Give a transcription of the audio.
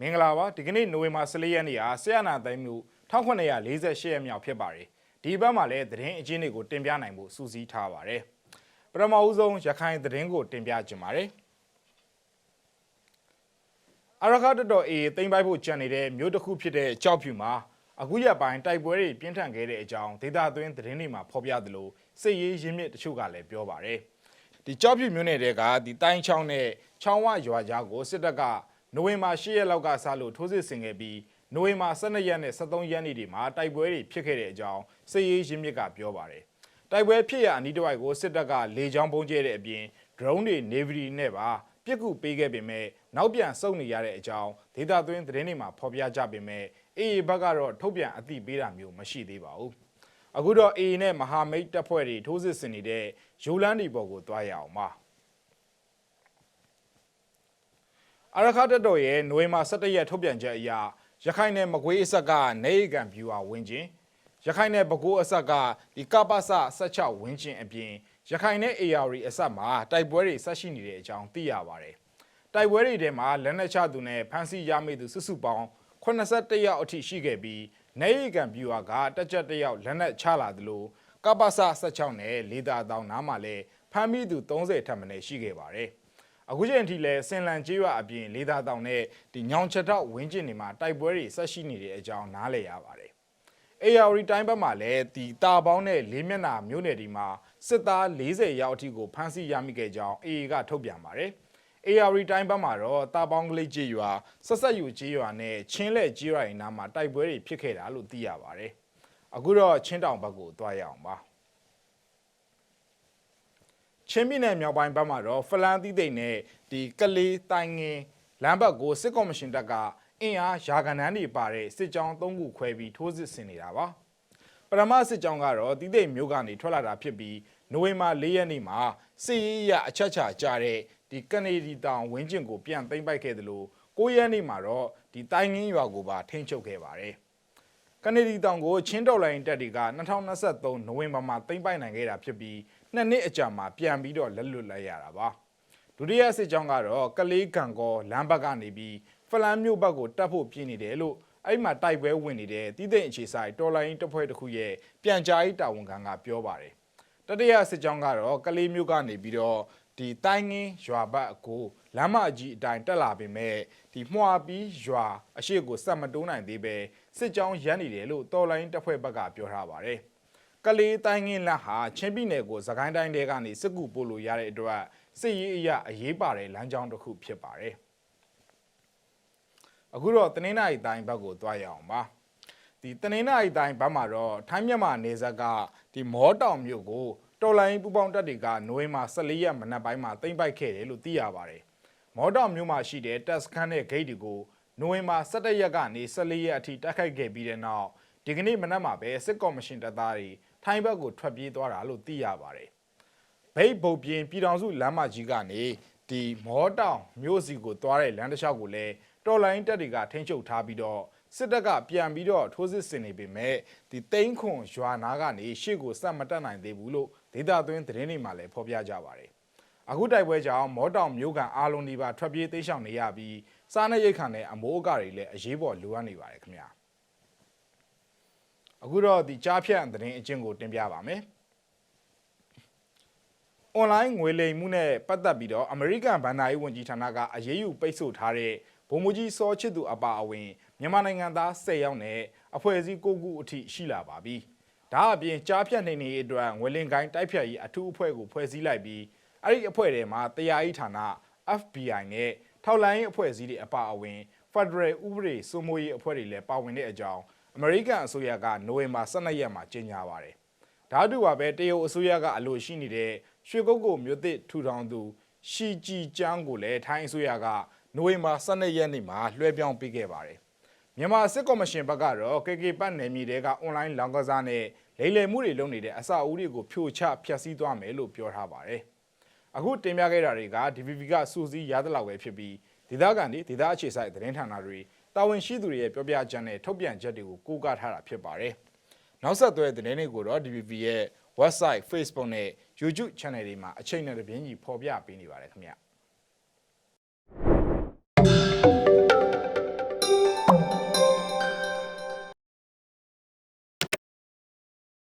မင်္ဂလာပါဒီကနေ့နိုဝင်ဘာ14ရက်နေ့ဟာဆရာနာသိမ်းမှု1948ရက်မြောက်ဖြစ်ပါတယ်ဒီဘက်မှာလည်းသတင်းအကျဉ်းတွေကိုတင်ပြနိုင်ဖို့စူးစီးထားပါတယ်ပထမဦးဆုံးရခိုင်သတင်းကိုတင်ပြကြပါမယ်အရခတ်တော်အေသိမ်းပိုက်ဖို့ကြံနေတဲ့မြို့တစ်ခုဖြစ်တဲ့ကြောက်ဖြူမှာအခုရက်ပိုင်းတိုက်ပွဲတွေပြင်းထန်ခဲ့တဲ့အကြောင်းဒေတာသွင်းသတင်းတွေမှာဖော်ပြသလိုစစ်ရေးရင်းမြစ်တချို့ကလည်းပြောပါတယ်ဒီကြောက်ဖြူမြို့နယ်တွေကဒီတိုင်းချောင်းနဲ့ချောင်းဝရွာကြားကိုစစ်တပ်က နိုဝင်ဘာ10ရက်လောက်ကစလို့ထိုးစစ်ဆင်ခဲ့ပြီးနိုဝင်ဘာ12ရက်နဲ့13ရက်နေ့တွေမှာတိုက်ပွဲတွေဖြစ်ခဲ့တဲ့အကြောင်းစစ်ရေးရင်းမြစ်ကပြောပါတယ်။တိုက်ပွဲဖြစ်ရအနီးတစ်ဝိုက်ကိုစစ်တပ်ကလေကြောင်းပုံကျဲတဲ့အပြင် drone တွေ navy နဲ့ပါပြစ်ကူပေးခဲ့ပေမဲ့နောက်ပြန်ဆုတ်နေရတဲ့အကြောင်းဒေတာသွင်းသတင်းတွေမှာဖော်ပြကြပေမဲ့အေအေဘက်ကတော့ထုတ်ပြန်အသိပေးတာမျိုးမရှိသေးပါဘူး။အခုတော့အေအေနဲ့မဟာမိတ်တပ်ဖွဲ့တွေထိုးစစ်ဆင်နေတဲ့ယူလန်ဒီဘော်ကိုတွားရအောင်ပါ။ အရခတ်တပ်တော်ရဲ့နိုဝင်ဘာ17ရက်ထုတ်ပြန်ချက်အရရခိုင်နယ်မကွေးအဆက်ကနေရီကန်ဗျူဟာဝင်းကျင်ရခိုင်နယ်ပဲခူးအဆက်ကဒီကပ္ပစ16ဝင်းကျင်အပြင်ရခိုင်နယ် AR အဆက်မှာတိုက်ပွဲတွေဆက်ရှိနေတဲ့အကြောင်းသိရပါတယ်။တိုက်ပွဲတွေထဲမှာလက်နက်ချသူနဲ့ဖမ်းဆီးရမိသူစုစုပေါင်း81ယောက်အထိရှိခဲ့ပြီးနေရီကန်ဗျူဟာကတက်ကြက်တစ်ယောက်လက်နက်ချလာသလိုကပ္ပစ16နဲ့လေသာတောင်နားမှာလည်းဖမ်းမိသူ30ထပ်မံရှိခဲ့ပါတယ်။ အခုချိန်ထိလဲစင်လန်ကျေးရွာအပြင်လေးသားတောင်နဲ့ဒီညောင်ချက်တော့ဝင်းကျင်တွေမှာတိုက်ပွဲတွေဆက်ရှိနေတဲ့အကြောင်းနားလည်ရပါတယ်။ AR တိုင်းဘက်မှာလည်းဒီတာပေါင်းနဲ့လေးမျက်နှာမျိုးနယ်ဒီမှာစစ်သား40ရောက်အထိကိုဖမ်းဆီးရမိခဲ့ကြောင်း AA ကထုတ်ပြန်ပါတယ်။ AR တိုင်းဘက်မှာတော့တာပေါင်းကလေးကျေးရွာဆက်ဆက်ယူကျေးရွာနဲ့ချင်းလက်ကျေးရွာတွေနားမှာတိုက်ပွဲတွေဖြစ်ခဲ့တာလို့သိရပါတယ်။အခုတော့ချင်းတောင်ဘက်ကိုသွားရအောင်ပါ။ ချင်းပြည်နယ်မြောက်ပိုင်းဘက်မှာတော့ဖလန်သီးသိမ့်နဲ့ဒီကလေးတိုင်ငင်လမ်းဘက်ကိုစစ်ကော်မရှင်တပ်ကအင်အားရာခံတန်းတွေပါတဲ့စစ်ကြောင်း၃ခုခွဲပြီးထိုးစစ်ဆင်နေတာပါပထမစစ်ကြောင်းကတော့သီးသိမ့်မြို့ကနေထွက်လာတာဖြစ်ပြီးနိုဝင်ဘာ၄ရက်နေ့မှာစစ်ရေးရအချက်ချကြတဲ့ဒီကနေဒီတောင်ဝင်းကျင်ကိုပြန်သိမ်းပိုက်ခဲ့တယ်လို့၉ရက်နေ့မှာတော့ဒီတိုင်ငင်းရွာကိုပါထိန်းချုပ်ခဲ့ပါတယ်ကနေဒီတောင်ကိုချင်းတော်လိုင်းတပ်တွေက2023နိုဝင်ဘာမှာသိမ်းပိုက်နိုင်ခဲ့တာဖြစ်ပြီး နှစ်နှစ်အကြာမှာပြန်ပြီးတော့လက်လွတ်လိုက်ရတာပါဒုတိယစစ်ကြောင်းကတော့ကလေးကံကောလမ်းဘက်ကနေပြီးဖလန်းမြို့ဘက်ကိုတက်ဖို့ပြင်နေတယ်လို့အဲ့မှာတိုက်ပွဲဝင်နေတဲ့တီးသိမ့်အခြေဆိုင်တော်လိုင်းတပ်ဖွဲ့တစ်ခုရဲ့ပြန်ကြားရေးတာဝန်ခံကပြောပါတယ်တတိယစစ်ကြောင်းကတော့ကလေးမြို့ကနေပြီးတော့ဒီတိုင်းငင်းရွာဘက်အကိုလမ်းမကြီးအတိုင်းတက်လာပေမဲ့ဒီမှွာပြီးရွာအရှိကိုစက်မတိုးနိုင်သေးပဲစစ်ကြောင်းရမ်းနေတယ်လို့တော်လိုင်းတပ်ဖွဲ့ဘက်ကပြောထားပါတယ် ကလေးတိုင်းငင်းလက်ဟာချင်းပြည်နယ်ကိုသခိုင်းတိုင်းတဲကနေစစ်ကူပို့လို့ရတဲ့အတွက်စစ်ရေးအရာအရေးပါတဲ့လမ်းကြောင်းတစ်ခုဖြစ်ပါတယ်အခုတော့တနင်္လာရီတိုင်းဘက်ကိုသွားရအောင်ပါဒီတနင်္လာရီတိုင်းဘက်မှာတော့ထိုင်းမြန်မာနေဆက်ကဒီမောတောင်မြို့ကိုတော်လိုင်းပူပေါင်းတပ်တွေကနိုဝင်ဘာ14ရက်မနက်ပိုင်းမှာသိမ်းပိုက်ခဲ့တယ်လို့သိရပါတယ်မောတောင်မြို့မှာရှိတဲ့တက်စခန်းနဲ့ဂိတ်တွေကိုနိုဝင်ဘာ17ရက်ကနေ14ရက်အထိတိုက်ခိုက်ခဲ့ပြီးတဲ့နောက် ဒီကနေ့မနက်မှာပဲစစ်ကော်မရှင်တပ်သားတွေထိုင်းဘက်ကိုထွက်ပြေးသွားတာလို့သိရပါတယ်။ဗိတ်ဗုတ်ပြင်းပြည်တော်စုလမ်းမကြီးကနေဒီမောတောင်မြို့စီကိုသွားတဲ့လမ်းတစ်လျှောက်ကိုလည်းတော်လိုင်းတပ်တွေကထိန်းချုပ်ထားပြီးတော့စစ်တပ်ကပြန်ပြီးတော့ထိုးစစ်ဆင်နေပေမဲ့ဒီတိန်းခွန်ရွာနာကနေရှေ့ကိုစက်မတက်နိုင်သေးဘူးလို့ဒေတာသွင်းသတင်းတွေမှာလည်းဖော်ပြကြပါတယ်။အခုတိုက်ပွဲကြောင့်မောတောင်မြို့ကန်အားလုံးဒီပါထွက်ပြေးသိမ်းရှောင်နေရပြီးစားနပ်ရိက္ခာနဲ့အမိုးအကာတွေလည်းအရေးပေါ်လိုအပ်နေပါတယ်ခင်ဗျာ။ အခုတော့ဒီကြားဖြတ်သတင်းအကျဉ်းကိုတင်ပြပါမယ်။ online ငွေလိမ်မှုနဲ့ပတ်သက်ပြီးတော့အမေရိကန်ဗန်ဒါရေးဝန်ကြီးဌာနကအရေးယူပိတ်ဆို့ထားတဲ့ဗိုလ်မှူးကြီးစောချစ်သူအပါအဝင်မြန်မာနိုင်ငံသား10ယောက်နဲ့အဖွဲ့အစည်း9ခုအထိရှိလာပါပြီ။ဒါအပြင်ကြားဖြတ်နေနေအတွက်ငွေလင်ကိုင်းတိုက်ဖြတ်ရေးအထူးအဖွဲ့ကိုဖွဲ့စည်းလိုက်ပြီးအဲ့ဒီအဖွဲ့ထဲမှာတရားရေးဌာန FBI နဲ့ထောက်လိုင်းရေးအဖွဲ့အစည်းတွေအပါအဝင် Federal ဥပဒေစိုးမိုးရေးအဖွဲ့တွေလည်းပါဝင်တဲ့အကြောင်း အမေရိကန်အစိုးရကနိုဝင်ဘာ12ရက်မှာကြေညာပါတယ်။ဓာတ်တူပါပဲတရုတ်အစိုးရကအလို့ရှိနေတဲ့ရွှေကုတ်ကိုမြို့သစ်ထူထောင်သူရှီကြည်ကျန်းကိုလည်းထိုင်းအစိုးရကနိုဝင်ဘာ12ရက်နေ့မှာလွှဲပြောင်းပေးခဲ့ပါတယ်။မြန်မာစစ်ကော်မရှင်ဘက်ကတော့ KK ပတ်နယ်မြေတွေက online လောင်းကစားနဲ့လိမ်လည်မှုတွေလုပ်နေတဲ့အဆောက်အဦတွေကိုဖြိုချဖျက်ဆီးသွားမယ်လို့ပြောထားပါတယ်။အခုတင်ပြခဲ့တာတွေက DVB ကစူးစီးရသလောက်ပဲဖြစ်ပြီးဒေသခံတွေဒေသအခြေစိုက်သတင်းဌာနတွေ တာဝန်ရှိသူတွေရဲ့ပြောပြချက်နဲ့ထုတ်ပြန်ချက်တွေကိုကိုးကားထားတာဖြစ်ပါတယ်။နောက်ဆက်တွဲသတင်းတွေကိုတော့ DVB ရဲ့ website Facebook နဲ့ YouTube channel တွေမှာအချိန်နဲ့တပြင်းကြီးဖော်ပြပေးနေပါတယ်ခင်ဗျ။